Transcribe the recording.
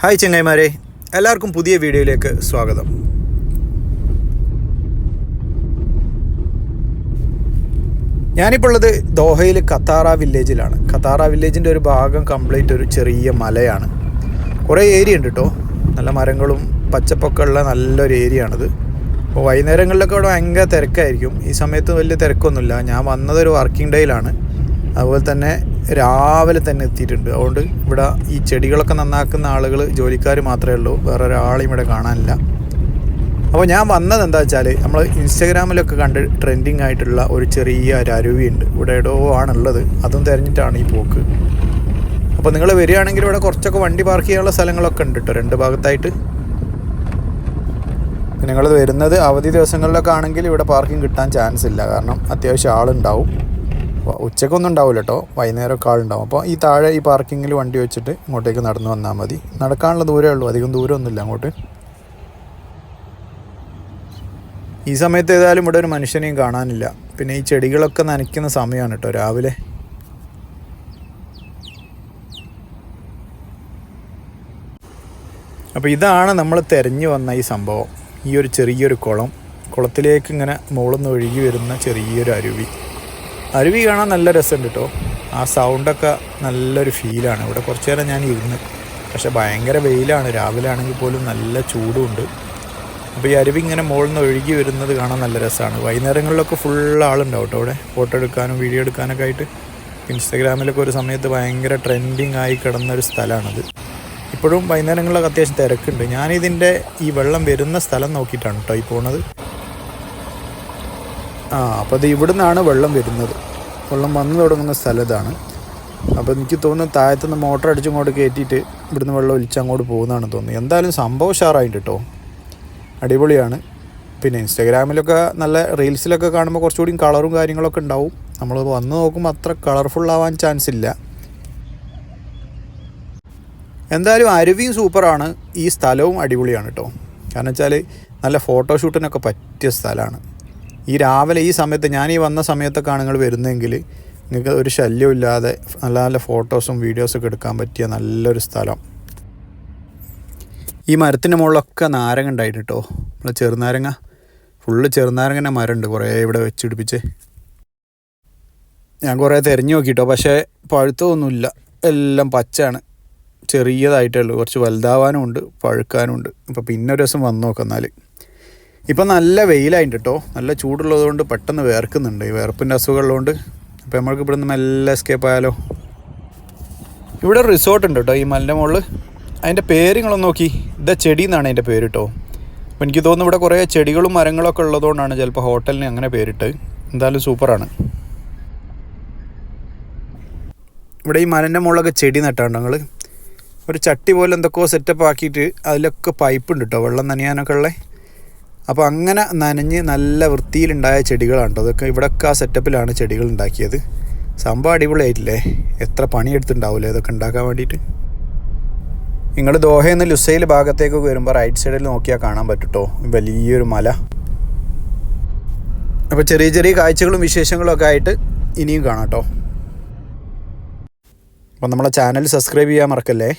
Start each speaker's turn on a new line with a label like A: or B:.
A: Hi ചെങ്ങൈമാരെ എല്ലാവർക്കും പുതിയ വീഡിയോയിലേക്ക് സ്വാഗതം. ഞാനിപ്പോൾ ഉള്ളത് ദോഹയിൽ കത്താറ വില്ലേജിലാണ്. കത്താറ വില്ലേജിന്റെ ഒരു ഭാഗം കംപ്ലീറ്റ് ഒരു ചെറിയ മലയാണ്. കുറേ ഏരിയ ഉണ്ട് കേട്ടോ നല്ല മരങ്ങളും പച്ചപ്പൊക്കെ ഉള്ള നല്ലൊരു ഏരിയ ആണിത് അപ്പോൾ വൈകുന്നേരങ്ങളിലൊക്കെ ഇവിടെ ഭയങ്കര തിരക്കായിരിക്കും. ഈ സമയത്ത് വലിയ തിരക്കൊന്നുമില്ല. ഞാൻ വന്നതൊരു വർക്കിംഗ് ഡേയിലാണ് അതുപോലെ തന്നെ രാവിലെ തന്നെ എത്തിയിട്ടുണ്ട്. അതുകൊണ്ട് ഇവിടെ ഈ ചെടികളൊക്കെ നന്നാക്കുന്ന ആളുകൾ ജോലിക്കാർ മാത്രമേ ഉള്ളൂ. വേറെ ഒരാളെയും ഇവിടെ കാണാനില്ല. അപ്പോൾ ഞാൻ വന്നത് എന്താ വെച്ചാൽ നമ്മൾ ഇൻസ്റ്റാഗ്രാമിലൊക്കെ കണ്ട് ട്രെൻഡിങ് ആയിട്ടുള്ള ഒരു ചെറിയ ഒരു അരുവിയുണ്ട് ഇവിടെ എടോ ആണുള്ളത്. അതും തിരഞ്ഞിട്ടാണ് ഈ പോക്ക്. അപ്പോൾ നിങ്ങൾ വരികയാണെങ്കിൽ ഇവിടെ കുറച്ചൊക്കെ വണ്ടി പാർക്ക് ചെയ്യാനുള്ള സ്ഥലങ്ങളൊക്കെ ഉണ്ട് കേട്ടോ രണ്ട് ഭാഗത്തായിട്ട്. നിങ്ങൾ വരുന്നത് അവധി ദിവസങ്ങളിലൊക്കെ ആണെങ്കിൽ ഇവിടെ പാർക്കിംഗ് കിട്ടാൻ ചാൻസ് ഇല്ല. കാരണം അത്യാവശ്യം ആളുണ്ടാവും. ഉച്ചക്കൊന്നും ഉണ്ടാവില്ല കേട്ടോ വൈകുന്നേരമൊക്കെ ആളുണ്ടാവും. അപ്പോൾ ഈ താഴെ ഈ പാർക്കിങ്ങിൽ വണ്ടി വെച്ചിട്ട് ഇങ്ങോട്ടേക്ക് നടന്നു വന്നാൽ മതി. നടക്കാനുള്ള ദൂരമേ ഉള്ളൂ. അധികം ദൂരമൊന്നുമില്ല അങ്ങോട്ട്. ഈ സമയത്ത് ഏതായാലും ഇവിടെ ഒരു മനുഷ്യനെയും കാണാനില്ല. പിന്നെ ഈ ചെടികളൊക്കെ നനയ്ക്കുന്ന സമയമാണ് കേട്ടോ രാവിലെ. അപ്പോൾ ഇതാണ് നമ്മൾ തിരഞ്ഞു വന്ന ഈ സംഭവം. ഈ ഒരു ചെറിയൊരു കുളം. കുളത്തിലേക്ക് ഇങ്ങനെ മുകളിൽ നിന്ന് ഒഴുകി വരുന്ന ചെറിയൊരു അരുവി. അരുവി കാണാൻ നല്ല രസമുണ്ട് കേട്ടോ ആ സൗണ്ടൊക്കെ നല്ലൊരു ഫീലാണ് ഇവിടെ കുറച്ച് നേരം ഞാൻ ഇരുന്ന്. പക്ഷെ ഭയങ്കര വെയിലാണ്. രാവിലെ ആണെങ്കിൽ പോലും നല്ല ചൂടുമുണ്ട് അപ്പോൾ ഈ അരുവി ഇങ്ങനെ മുകളിൽ നിന്ന് ഒഴുകി വരുന്നത് കാണാൻ നല്ല രസമാണ്. വൈകുന്നേരങ്ങളിലൊക്കെ ഫുൾ ആളുണ്ടാവും കേട്ടോ അവിടെ. ഫോട്ടോ എടുക്കാനും വീഡിയോ എടുക്കാനൊക്കെ ആയിട്ട്. ഇൻസ്റ്റാഗ്രാമിലൊക്കെ ഒരു സമയത്ത് ഭയങ്കര ട്രെൻഡിങ് ആയി കിടന്നൊരു സ്ഥലമാണത്. ഇപ്പോഴും വൈകുന്നേരങ്ങളിലൊക്കെ അത്യാവശ്യം തിരക്കുണ്ട്. ഞാനിതിന്റെ ഈ വെള്ളം വരുന്ന സ്ഥലം നോക്കിയിട്ടാണ് കേട്ടോ ഈ പോണത്. ആ അപ്പോൾ അത് ഇവിടുന്നാണ് വെള്ളം വരുന്നത്. വെള്ളം വന്നു തുടങ്ങുന്ന സ്ഥലതാണ്. അപ്പോൾ എനിക്ക് തോന്നുന്നു താഴത്തുനിന്ന് മോട്ടർ അടിച്ച് ഇങ്ങോട്ട് കയറ്റിയിട്ട് ഇവിടുന്ന് വെള്ളം ഒലിച്ച് അങ്ങോട്ട് പോകുന്നതാണ് തോന്നുന്നത് എന്തായാലും സംഭവം ഉഷാറായിട്ട് കേട്ടോ അടിപൊളിയാണ്. പിന്നെ ഇൻസ്റ്റാഗ്രാമിലൊക്കെ നല്ല റീൽസിലൊക്കെ കാണുമ്പോൾ കുറച്ചുകൂടി കളറും കാര്യങ്ങളൊക്കെ ഉണ്ടാവും. നമ്മൾ വന്ന് നോക്കുമ്പോൾ അത്ര കളർഫുൾ ആവാൻ ചാൻസ് ഇല്ല. എന്തായാലും അരുവിയും സൂപ്പറാണ്. ഈ സ്ഥലവും അടിപൊളിയാണ് കേട്ടോ കാരണം വെച്ചാൽ നല്ല ഫോട്ടോഷൂട്ടിനൊക്കെ പറ്റിയ സ്ഥലമാണ് ഈ രാവിലെ ഈ സമയത്ത് ഞാൻ ഈ വന്ന സമയത്തൊക്കെയാണ് നിങ്ങൾ വരുന്നതെങ്കിൽ നിങ്ങൾക്ക് ഒരു ശല്യമില്ലാതെ നല്ല നല്ല ഫോട്ടോസും വീഡിയോസൊക്കെ എടുക്കാൻ പറ്റിയ നല്ലൊരു സ്ഥലം. ഈ മരത്തിന്റെ മുകളിലൊക്കെ നാരങ്ങ ഉണ്ടായിട്ട് കേട്ടോ നമ്മളെ ചെറുനാരങ്ങ ഫുള്ള് ചെറുനാരങ്ങന്റെ മരമുണ്ട് കുറേ ഇവിടെ വെച്ചിടിപ്പിച്ച് ഞാൻ കുറേ തിരഞ്ഞു നോക്കിട്ടോ പക്ഷേ പഴുത്തൊന്നുമില്ല എല്ലാം പച്ചയാണ്. ചെറിയതായിട്ടേ ഉള്ളൂ. കുറച്ച് വലുതാവാനും ഉണ്ട് പഴുക്കാനും ഉണ്ട് അപ്പോൾ പിന്നെ ഒരു ദിവസം വന്നു നോക്കാം എന്നാൽ ഇപ്പം നല്ല വെയിലായിട്ട് കേട്ടോ നല്ല ചൂടുള്ളതുകൊണ്ട് പെട്ടെന്ന് വേർക്കുന്നുണ്ട് ഈ വേർപ്പിന്റെ അസുഖമുള്ളതുകൊണ്ട്. അപ്പോൾ നമ്മൾക്ക് ഇവിടെ നിന്ന് മെല്ലെ എസ്കേപ്പ് ആയാലോ. ഇവിടെ റിസോർട്ട് ഉണ്ട് കേട്ടോ ഈ മലിന്റെ മുകളിൽ അതിന്റെ പേര് നോക്കി. ഇതാ ചെടി എന്നാണ് അതിന്റെ പേര് കേട്ടോ അപ്പോൾ എനിക്ക് തോന്നുന്നു ഇവിടെ കുറേ ചെടികളും മരങ്ങളൊക്കെ ഉള്ളതുകൊണ്ടാണ് ചിലപ്പോൾ ഹോട്ടലിന് അങ്ങനെ പേരിട്ട്. എന്തായാലും സൂപ്പറാണ്. ഇവിടെ ഈ മലന്റെ മുകളിലൊക്കെ ചെടി നട്ടാണ് ഞങ്ങൾ ഒരു ചട്ടി പോലെ എന്തൊക്കെയോ സെറ്റപ്പ് ആക്കിയിട്ട് അതിലൊക്കെ പൈപ്പ് ഉണ്ട് കേട്ടോ വെള്ളം നനയാനൊക്കെ ഉള്ളത് അപ്പോൾ അങ്ങനെ നനഞ്ഞ് നല്ല വൃത്തിയിലുണ്ടായ ചെടികളാണ് കേട്ടോ അതൊക്കെ ഇവിടെയൊക്കെ ആ സെറ്റപ്പിലാണ് ചെടികൾ ഉണ്ടാക്കിയത്. സംഭവം അടിപൊളിയായിട്ടില്ലേ? എത്ര പണിയെടുത്തിട്ടുണ്ടാവില്ലേ ഇതൊക്കെ ഉണ്ടാക്കാൻ വേണ്ടിയിട്ട്? നിങ്ങൾ ദോഹയിൽ നിന്ന് ലുസൈൽ ഭാഗത്തേക്ക് വരുമ്പോൾ റൈറ്റ് സൈഡിൽ നോക്കിയാൽ കാണാൻ പറ്റുട്ടോ. വലിയൊരു മല. അപ്പോൾ ചെറിയ ചെറിയ കാഴ്ചകളും വിശേഷങ്ങളും ഒക്കെ ആയിട്ട് ഇനിയും കാണാം കേട്ടോ അപ്പോൾ നമ്മളെ ചാനൽ സബ്സ്ക്രൈബ് ചെയ്യാൻ മറക്കല്ലേ?